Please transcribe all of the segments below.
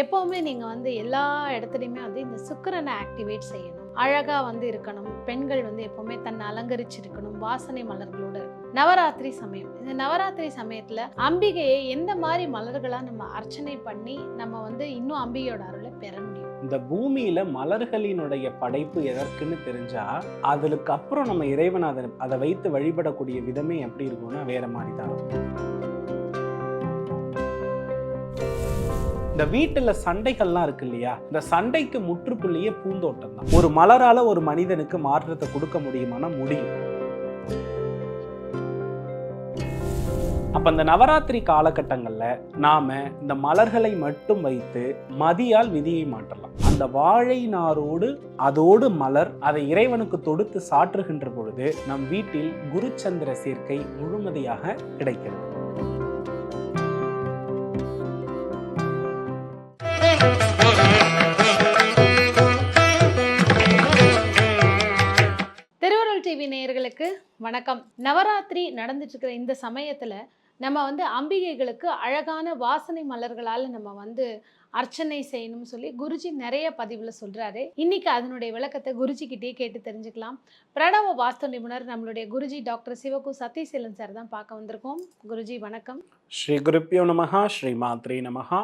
எப்போவுமே நீங்கள் வந்து எல்லா இடத்துலையுமே வந்து இந்த சுக்கிரனை ஆக்டிவேட் செய்யணும். அழகாக வந்து இருக்கணும். பெண்கள் வந்து எப்போவுமே தன்னை அலங்கரிச்சிருக்கணும். வாசனை மலர்களோட நவராத்திரி சமயம். இந்த நவராத்திரி சமயத்தில் அம்பிகையை எந்த மாதிரி மலர்களாக நம்ம அர்ச்சனை பண்ணி நம்ம வந்து இன்னும் அம்பிகையோட அருளை பெற முடியும்? இந்த பூமியில மலர்களினுடைய படைப்பு எதற்குன்னு தெரிஞ்சா அதுக்கு அப்புறம் நம்ம இறைவன் அதை அதை வைத்து வழிபடக்கூடிய விதமே எப்படி இருக்கும்னா வேற மாதிரி தான் இருக்கும். இந்த வீட்டுல சண்டைகள்லாம் இருக்கு இல்லையா? இந்த சண்டைக்கு முற்றுப்புள்ளியே பூந்தோட்டம் தான். ஒரு மலரால ஒரு மனிதனுக்கு மாற்றத்தை கொடுக்க முடியுமானா முடியும். அப்ப இந்த நவராத்திரி காலகட்டங்கள்ல நாம இந்த மலர்களை மட்டும் வைத்து மதியால் விதியை மாற்றலாம். அந்த வாழை நாரோடு அதோடு மலர் அதை இறைவனுக்கு தொடுத்து சாற்றுகின்ற பொழுது நம் வீட்டில் குருச்சந்திர சேர்க்கை முழுமதியாக கிடைக்கிறது. வணக்கம். நவராத்திரி நடந்துட்டு இருக்கிற இந்த சமயத்தில் நம்ம வந்து அம்பிகைகளுக்கு அழகான வாசனை மலர்களால் நம்ம வந்து அர்ச்சனை செய்யணும்னு சொல்லி குருஜி நிறைய பதிவில் சொல்கிறாரு இன்னைக்கு அதனுடைய விளக்கத்தை குருஜி கிட்டே கேட்டு தெரிஞ்சுக்கலாம். பிரணவ வாஸ்து நிபுணர் நம்மளுடைய குருஜி டாக்டர் சிவகு சத்யசீலன் சார் தான் பார்க்க வந்திருக்கோம். குருஜி வணக்கம். ஸ்ரீ குருப்பியோ நமகா ஸ்ரீ மாத்ரி நமகா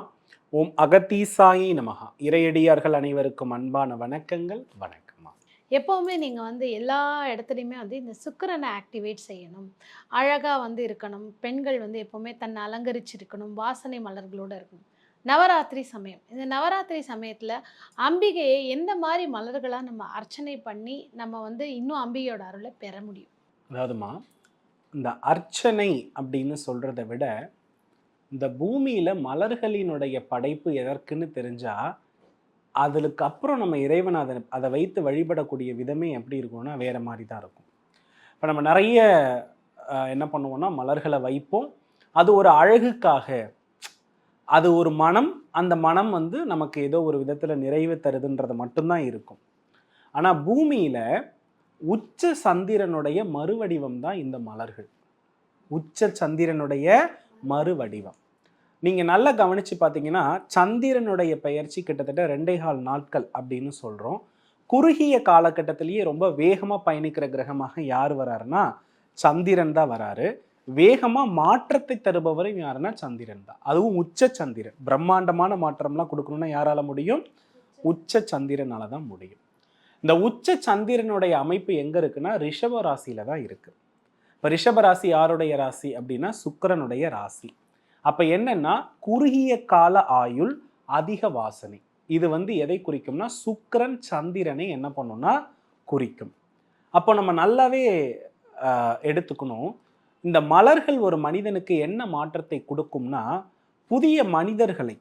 ஓம் அகத்தீசாயி நமகா இறையடியார்கள் அனைவருக்கும் அன்பான வணக்கங்கள். வணக்கம். எப்போவுமே நீங்கள் வந்து எல்லா இடத்துலையுமே வந்து இந்த சுக்கிரனை ஆக்டிவேட் செய்யணும். அழகாக வந்து இருக்கணும். பெண்கள் வந்து எப்போவுமே தன்னை அலங்கரிச்சிருக்கணும். வாசனை மலர்களோட இருக்கணும். நவராத்திரி சமயம். இந்த நவராத்திரி சமயத்தில் அம்பிகையை எந்த மாதிரி மலர்களாக நம்ம அர்ச்சனை பண்ணி நம்ம வந்து இன்னும் அம்பிகையோட அருளை பெற முடியும்? அதாவதுமா இந்த அர்ச்சனை அப்படின்னு சொல்கிறத விட இந்த பூமியில் மலர்களினுடைய படைப்பு எதற்குன்னு தெரிஞ்சால் அதுக்கு அப்புறம் நம்ம இறைவன் அதை அதை வைத்து வழிபடக்கூடிய விதமே எப்படி இருக்கும்னா வேறு மாதிரி தான் இருக்கும். இப்போ நம்ம நிறைய என்ன பண்ணுவோம்னா மலர்களை வைப்போம். அது ஒரு அழகுக்காக அது ஒரு மனம் அந்த மனம் வந்து நமக்கு ஏதோ ஒரு விதத்தில் நிறைவு தருதுன்றது மட்டும்தான் இருக்கும். ஆனால் பூமியில் உச்ச சந்திரனுடைய மறுவடிவம் தான் இந்த மலர்கள். உச்ச சந்திரனுடைய மறுவடிவம். நீங்கள் நல்லா கவனித்து பார்த்தீங்கன்னா சந்திரனுடைய பெயர்ச்சி கிட்டத்தட்ட ரெண்டே கால் நாட்கள் அப்படின்னு சொல்கிறோம் குறுகிய காலகட்டத்திலேயே ரொம்ப வேகமாக பயணிக்கிற கிரகமாக யார் வராருன்னா சந்திரன் தான் வராரு. வேகமாக மாற்றத்தை தருபவரும் யாருன்னா சந்திரன் தான். அதுவும் உச்ச சந்திரன். பிரம்மாண்டமான மாற்றம்லாம் கொடுக்கணும்னா யாரால முடியும்? உச்ச சந்திரனால தான் முடியும். இந்த உச்ச சந்திரனுடைய அமைப்பு எங்கே இருக்குன்னா ரிஷப ராசியில தான் இருக்குது இப்போ ரிஷப ராசி யாருடைய ராசி அப்படின்னா சுக்கிரனுடைய ராசி. அப்போ என்னன்னா குறுகிய கால ஆயுள் அதிக வாசனை. இது வந்து எதை குறிக்கும்னா சுக்கரன் சந்திரனை என்ன பண்ணும்னா குறிக்கும். அப்போ நம்ம நல்லாவே எடுத்துக்கணும். இந்த மலர்கள் ஒரு மனிதனுக்கு என்ன மாற்றத்தை கொடுக்கும்னா புதிய மனிதர்களை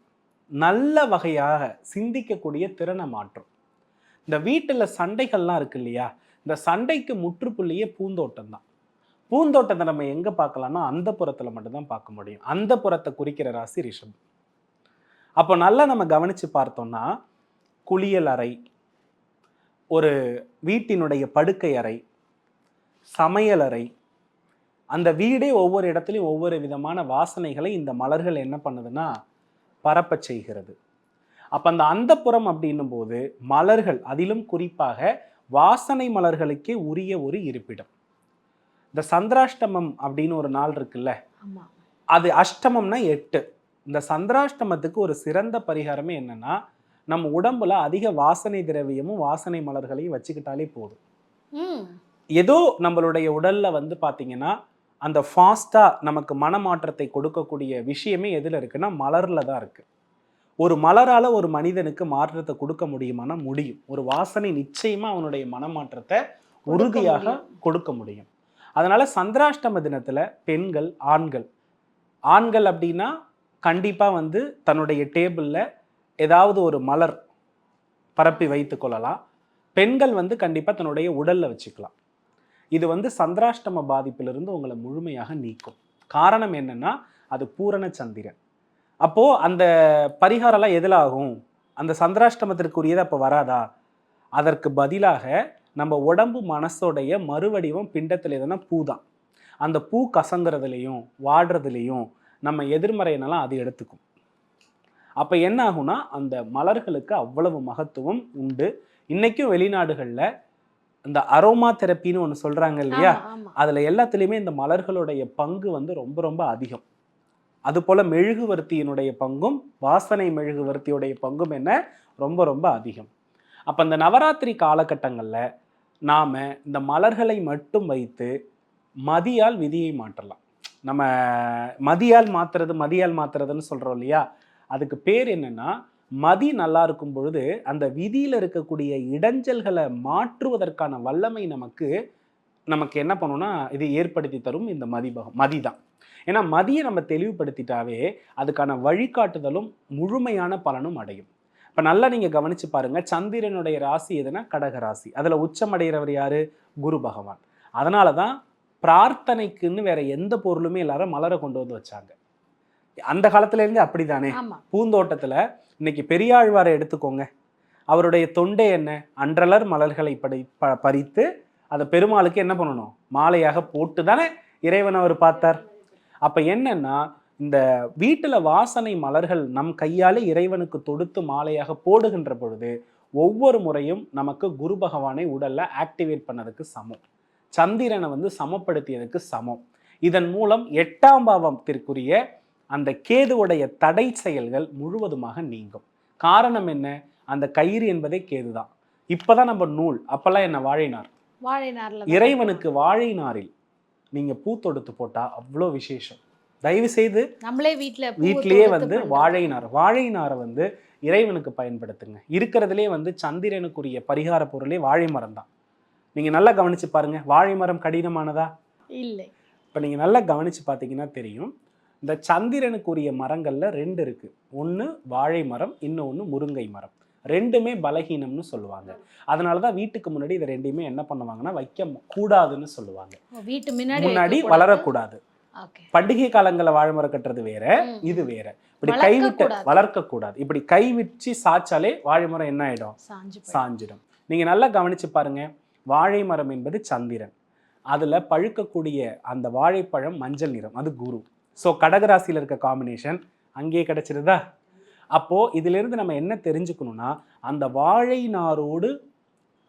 நல்ல வகையாக சிந்திக்கக்கூடிய திறனை மாற்றும். இந்த வீட்டில் சண்டைகள்லாம் இருக்கு இல்லையா? இந்த சண்டைக்கு முற்றுப்புள்ளியே பூந்தோட்டம் தான். பூந்தோட்டத்தை நம்ம எங்கே பார்க்கலாம்னா அந்த புறத்தில் மட்டும்தான் பார்க்க முடியும். அந்த புறத்தை குறிக்கிற ராசி ரிஷபம். அப்போ நல்லா நம்ம கவனித்து பார்த்தோம்னா குளியல் அறை ஒரு வீட்டினுடைய படுக்கை அறை சமையல் அறை அந்த வீடே ஒவ்வொரு இடத்துலையும் ஒவ்வொரு விதமான வாசனைகளை இந்த மலர்கள் என்ன பண்ணுதுன்னா பரப்பச் செய்கிறது. அப்போ அந்த அந்தப்புறம் அப்படின்னும் போது மலர்கள் அதிலும் குறிப்பாக வாசனை மலர்களுக்கே உரிய ஒரு இருப்பிடம். இந்த சந்திராஷ்டமம் அப்படின்னு ஒரு நாள் இருக்குல்ல? அது அஷ்டமம்னா எட்டு. இந்த சந்திராஷ்டமத்துக்கு ஒரு சிறந்த பரிகாரமே என்னன்னா நம்ம உடம்புல அதிக வாசனை திரவியமும் வாசனை மலர்களையும் வச்சுக்கிட்டாலே போதும். ஏதோ நம்மளுடைய உடல்ல வந்து பாத்தீங்கன்னா அந்த ஃபாஸ்டா நமக்கு மனமாற்றத்தை கொடுக்கக்கூடிய விஷயமே எதுல இருக்குன்னா மலர்ல தான் இருக்கு. ஒரு மலரால ஒரு மனிதனுக்கு மாற்றத்தை கொடுக்க முடியுமானா முடியும். ஒரு வாசனை நிச்சயமா அவனுடைய மனமாற்றத்தை உறுதியாக. கொடுக்க முடியும். அதனால் சந்திராஷ்டம தினத்தில் பெண்கள் ஆண்கள். ஆண்கள் அப்படின்னா கண்டிப்பாக வந்து தன்னுடைய டேபிளில் ஏதாவது ஒரு மலர் பரப்பி வைத்து கொள்ளலாம். பெண்கள் வந்து கண்டிப்பாக தன்னுடைய உடலில் வச்சுக்கலாம். இது வந்து சந்திராஷ்டம பாதிப்பிலிருந்து உங்களை முழுமையாக நீக்கும். காரணம் என்னென்னா அது பூரண சந்திரன். அப்போது அந்த பரிகாரம்லாம் எதில் ஆகும்? அந்த சந்திராஷ்டமத்திற்குரியது அப்போ வராதா? அதற்கு பதிலாக நம்ம உடம்பு மனசோடைய மறுவடிவம் பிண்டத்தில் எதுனா பூ தான் அந்த பூ கசங்குறதுலையும் வாடுறதுலையும் நம்ம எதிர்மறையினெல்லாம் அது எடுத்துக்கும். அப்போ என்ன ஆகும்னா அந்த மலர்களுக்கு அவ்வளவு மகத்துவம் உண்டு. இன்னைக்கும் வெளிநாடுகளில் இந்த அரோமா தெரப்பின்னு ஒன்று சொல்கிறாங்க இல்லையா. அதில் எல்லாத்துலேயுமே இந்த மலர்களுடைய பங்கு வந்து ரொம்ப ரொம்ப அதிகம். அதுபோல் மெழுகுவர்த்தியினுடைய பங்கும் வாசனை மெழுகுவர்த்தியுடைய பங்கும் என்ன? ரொம்ப ரொம்ப அதிகம். அப்போ இந்த நவராத்திரி காலகட்டங்களில் நாம் இந்த மலர்களை மட்டும் வைத்து மதியால் விதியை மாற்றலாம். நம்ம மதியால் மாற்றுறது மதியால் மாற்றுறதுன்னு சொல்கிறோம் இல்லையா? அதுக்கு பேர் என்னென்னா மதி நல்லா இருக்கும் பொழுது அந்த விதியில் இருக்கக்கூடிய இடைஞ்சல்களை மாற்றுவதற்கான வல்லமை நமக்கு நமக்கு என்ன பண்ணும்னா இது ஏற்படுத்தி தரும் இந்த மதிபகம் மதி தான் ஏன்னா மதியை நம்ம தெளிவுபடுத்திட்டாவே அதுக்கான வழிகாட்டுதலும் முழுமையான பலனும் அடையும். இப்போ நல்லா நீங்கள் கவனிச்சு பாருங்க சந்திரனுடைய ராசி எதுனா கடக ராசி. அதில் உச்சமடைகிறவர் யாரு? குரு பகவான். அதனால தான் பிரார்த்தனைக்குன்னு வேற எந்த பொருளுமே இல்லாத மலரை கொண்டு வந்து வச்சாங்க. அந்த காலத்துல இருந்து அப்படிதானே? ஆமா. பூந்தோட்டத்துல இன்னைக்கு பெரியாழ்வாரை எடுத்துக்கோங்க. அவருடைய தொண்டை என்ன? அன்றலர் மலர்களை படி ப பறித்து அதை பெருமாளுக்கு என்ன பண்ணணும்? மாலையாக போட்டு தானே இறைவன் அவர் பார்த்தார். அப்ப என்னன்னா இந்த வீட்டுல வாசனை மலர்கள் நம் கையாலே இறைவனுக்கு தொடுத்து மாலையாக போடுகின்ற பொழுது ஒவ்வொரு முறையும் நமக்கு குரு பகவானை உடல்ல ஆக்டிவேட் பண்ணதுக்கு சமம். சந்திரனை வந்து சமப்படுத்தியதுக்கு சமம். இதன் மூலம் எட்டாம் பாவத்திற்குரிய அந்த கேதுவுடைய தடை செயல்கள் முழுவதுமாக நீங்கும். காரணம் என்ன? அந்த கயிறு என்பதே கேதுதான். இப்பதான் நம்ம நூல். அப்பெல்லாம் என்ன வாழைநார்? தான் இறைவனுக்கு வாழை நாரில் நீங்க பூ தொடுத்து போட்டா அவ்வளோ விசேஷம். தயவு செய்து நம்மளே பூவை வீட்டிலேயே வந்து. வாழை நார் வாழை நாரை வந்து இறைவனுக்கு பயன்படுத்துங்க. இருக்கிறதுலே வந்து சந்திரனுக்குரிய பரிகார பொருளே வாழை மரம் தான். நீங்க நல்லா கவனிச்சு பாருங்க வாழை மரம் கடினமானதா? இல்லை. இப்போ நீங்கள் நல்லா கவனித்து பார்த்தீங்கன்னா தெரியும் இந்த சந்திரனுக்குரிய மரங்களில் ரெண்டு இருக்குது ஒன்று வாழை மரம் இன்னொன்று முருங்கை மரம். ரெண்டுமே பலகீனம்னு சொல்லுவாங்க. அதனால தான் வீட்டுக்கு முன்னாடி இதை ரெண்டையுமே என்ன பண்ணுவாங்கன்னா வைக்க கூடாதுன்னு சொல்லுவாங்க வீட்டு முன்னாடி. வளரக்கூடாது. பண்டிகை காலங்களில் வாழை மரம் கட்டுறது வேற. இது வேற. இப்படி வளர்க்க கைவிட்டு கூடாது. வளர்க்கக்கூடாது. இப்படி கை வச்சு சாய்ச்சாலே வாழை மரம் என்ன ஆயிடும். சாஞ்சிடும். நீங்க நல்லா கவனிச்சு பாருங்க. வாழை மரம் என்பது சந்திரன். அதுல பழுக்கக்கூடிய அந்த வாழைப்பழம் மஞ்சள் நிறம். அது குரு. ஸோ கடகராசியில் இருக்க காம்பினேஷன் அங்கேயே கிடைச்சிருதா? அப்போ இதிலிருந்து நம்ம என்ன தெரிஞ்சுக்கணும்னா அந்த வாழை நாரோடு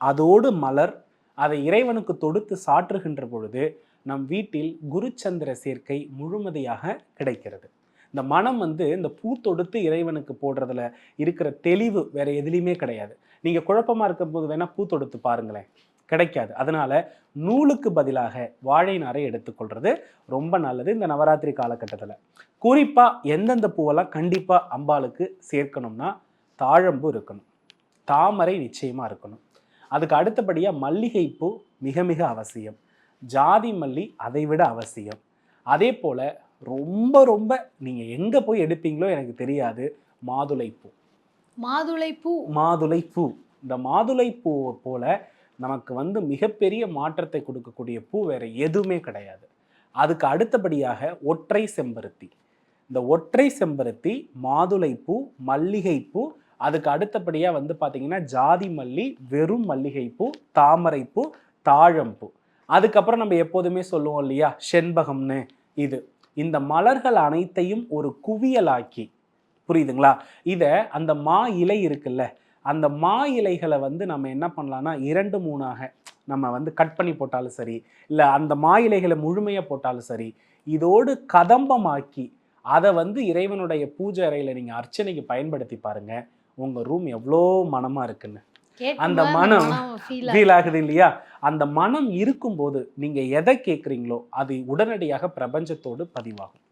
அதோடு மலர் அதை இறைவனுக்கு தொடுத்து சாற்றுகின்ற பொழுது நம் வீட்டில் குருச்சந்திர சேர்க்கை முழுமதியாக கிடைக்கிறது. இந்த மனம் வந்து இந்த பூ தொடுத்து இறைவனுக்கு போடுறதுல இருக்கிற தெளிவு வேற எதுலேயுமே கிடையாது. நீங்க குழப்பமா இருக்கும்போது வேணா பூ தொடுத்து பாருங்களேன். கிடைக்காது. அதனால நூலுக்கு பதிலாக வாழை நாரை எடுத்துக்கொள்றது ரொம்ப நல்லது இந்த நவராத்திரி காலகட்டத்தில். குறிப்பா எந்தெந்த பூவெல்லாம் கண்டிப்பா அம்பாளுக்கு சேர்க்கணும்னா தாழம்பூ இருக்கணும். தாமரை நிச்சயமா இருக்கணும். அதுக்கு அடுத்தபடியாக மல்லிகைப்பூ மிக மிக அவசியம். ஜாதி மல்லி அதை விட அவசியம். அதே போல ரொம்ப ரொம்ப நீங்க எங்க போய் எடுப்பீங்களோ எனக்கு தெரியாது மாதுளைப்பூ. மாதுளை பூ மாதுளை பூ இந்த மாதுளை பூ போல நமக்கு வந்து மிகப்பெரிய மாற்றத்தை கொடுக்கக்கூடிய பூ வேற எதுவுமே கிடையாது. அதுக்கு அடுத்தபடியாக ஒற்றை செம்பருத்தி. இந்த ஒற்றை செம்பருத்தி மாதுளை பூ மல்லிகை பூ அதுக்கு அடுத்தபடியாக வந்து பார்த்தீங்கன்னா ஜாதி மல்லி வெறும் மல்லிகை பூ தாமரை பூ தாழம்பூ. அதுக்கப்புறம் நம்ம எப்போதுமே சொல்லுவோம் இல்லையா? செண்பகம்னு இது. இந்த மலர்கள் அனைத்தையும் ஒரு குவியலாக்கி. புரியுதுங்களா? இதை அந்த மா இலை இருக்குல்ல அந்த மா இலைகளை வந்து நம்ம என்ன பண்ணலாம்னா இரண்டு மூணாக நம்ம வந்து கட் பண்ணி போட்டாலும் சரி இல்லை அந்த மா இலைகளை முழுமையாக போட்டாலும் சரி இதோடு கதம்பமாக்கி அதை வந்து இறைவனுடைய பூஜை அறையில் நீங்கள் அர்ச்சனைக்கு பயன்படுத்தி பாருங்கள் உங்கள் ரூம் எவ்வளோ மனமாக இருக்குன்னு. அந்த மனம் ஃபீல் ஆகுது. இல்லையா? அந்த மனம் இருக்கும்போது நீங்கள் எதை கேட்குறீங்களோ அது உடனடியாக பிரபஞ்சத்தோடு பதிவாகும்.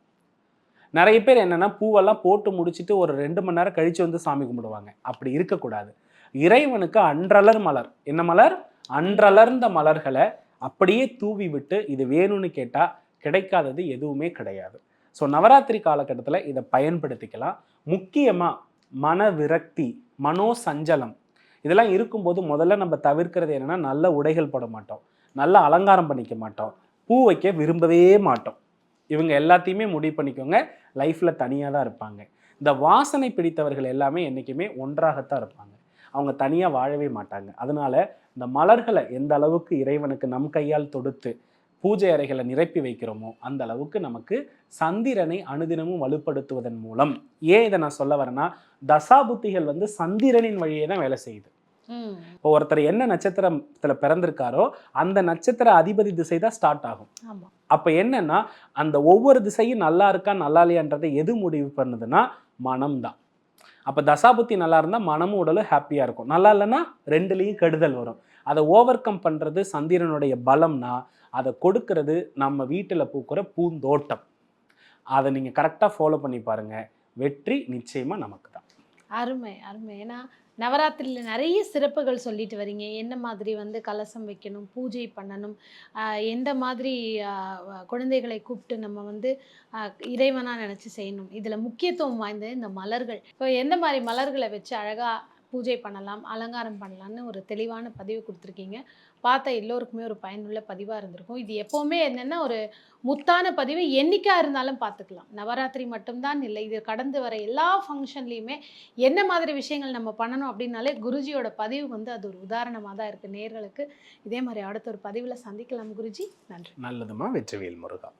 நிறைய பேர் என்னன்னா பூவெல்லாம் போட்டு முடிச்சிட்டு ஒரு ரெண்டு மணி நேரம் கழிச்சு வந்து சாமி கும்பிடுவாங்க. அப்படி இருக்கக்கூடாது. இறைவனுக்கு அன்றலர் மலர். என்ன மலர்? அன்றலர்ந்த மலர்களை அப்படியே தூவி விட்டு இது வேணும்னு கேட்டால் கிடைக்காதது எதுவுமே கிடையாது. ஸோ நவராத்திரி காலகட்டத்தில் இதை பயன்படுத்திக்கலாம். முக்கியமாக மன விரக்தி மனோ சஞ்சலம் இதெல்லாம் இருக்கும்போது முதல்ல நம்ம தவிர்க்கிறது என்னன்னா நல்ல உடைகள் போட மாட்டோம். நல்ல அலங்காரம் பண்ணிக்க மாட்டோம். பூ வைக்க விரும்பவே மாட்டோம். இவங்க எல்லாத்தையுமே முடிவு பண்ணிக்கோங்க. லைஃப்பில் தனியாக தான் இருப்பாங்க. இந்த வாசனை பிடித்தவர்கள் எல்லாமே என்றைக்குமே ஒன்றாகத்தான் இருப்பாங்க. அவங்க தனியாக வாழவே மாட்டாங்க. அதனால் இந்த மலர்களை எந்த அளவுக்கு இறைவனுக்கு நம் கையால் தொடுத்து பூஜை அறைகளை நிரப்பி வைக்கிறோமோ அந்த அளவுக்கு நமக்கு சந்திரனை அனுதினமும் வலுப்படுத்துவதன் மூலம். ஏன் இதை நான் சொல்ல வரேன்னா தசாபுத்திகள் வந்து சந்திரனின் வழியே தான் வேலை செய்யுது. இப்போ ஒருத்தர் என்ன நட்சத்திரத்துல பிறந்திருக்காரோ அந்த நட்சத்திர அதிபதி திசை தான் ஸ்டார்ட் ஆகும். அப்ப என்னன்னா அந்த ஒவ்வொரு திசையும் நல்லா இருக்கா நல்லா இல்லையான்றதை எது முடிவு பண்ணுதுன்னா மனம் தான். அப்ப தசாபுத்தி நல்லா இருந்தா மனமும் உடலும் ஹாப்பியா இருக்கும். நல்லா இல்லைன்னா ரெண்டுலேயும் கெடுதல் வரும். அதை ஓவர் கம் பண்றது சந்திரனுடைய பலம்னா அதை கொடுக்கறது நம்ம வீட்டில் பூக்கிற பூந்தோட்டம். அதை நீங்கள் கரெக்டாக ஃபாலோ பண்ணி பாருங்க. வெற்றி நிச்சயமாக நமக்கு தான். அருமை அருமை. ஏன்னா நவராத்திரியில் நிறைய சிறப்புகள் சொல்லிட்டு வரீங்க. என்ன மாதிரி வந்து கலசம் வைக்கணும் பூஜை பண்ணணும் எந்த மாதிரி குழந்தைகளை கூப்பிட்டு நம்ம வந்து இறைவனாக நினச்சி செய்யணும். இதில் முக்கியத்துவம் வாய்ந்தது இந்த மலர்கள். இப்போ எந்த மாதிரி மலர்களை வச்சு அழகாக பூஜை பண்ணலாம் அலங்காரம் பண்ணலாம்னு ஒரு தெளிவான பதிவு கொடுத்துருக்கீங்க. பார்த்த எல்லோருக்குமே ஒரு பயனுள்ள பதிவாக இருந்திருக்கும். இது எப்போவுமே என்னென்னா ஒரு முத்தான பதிவு. என்றைக்காக இருந்தாலும் பார்த்துக்கலாம். நவராத்திரி மட்டும்தான் இல்லை. இது கடந்து வர எல்லா ஃபங்க்ஷன்லேயுமே என்ன மாதிரி விஷயங்கள் நம்ம பண்ணணும் அப்படின்னாலே குருஜியோட பதிவு வந்து அது ஒரு உதாரணமாக தான் இருக்குது நேர்களுக்கு. இதே மாதிரி அடுத்த ஒரு பதிவில் சந்திக்கலாம் குருஜி. நன்றி. நல்லதுமா வெற்றிவேல் முருகா.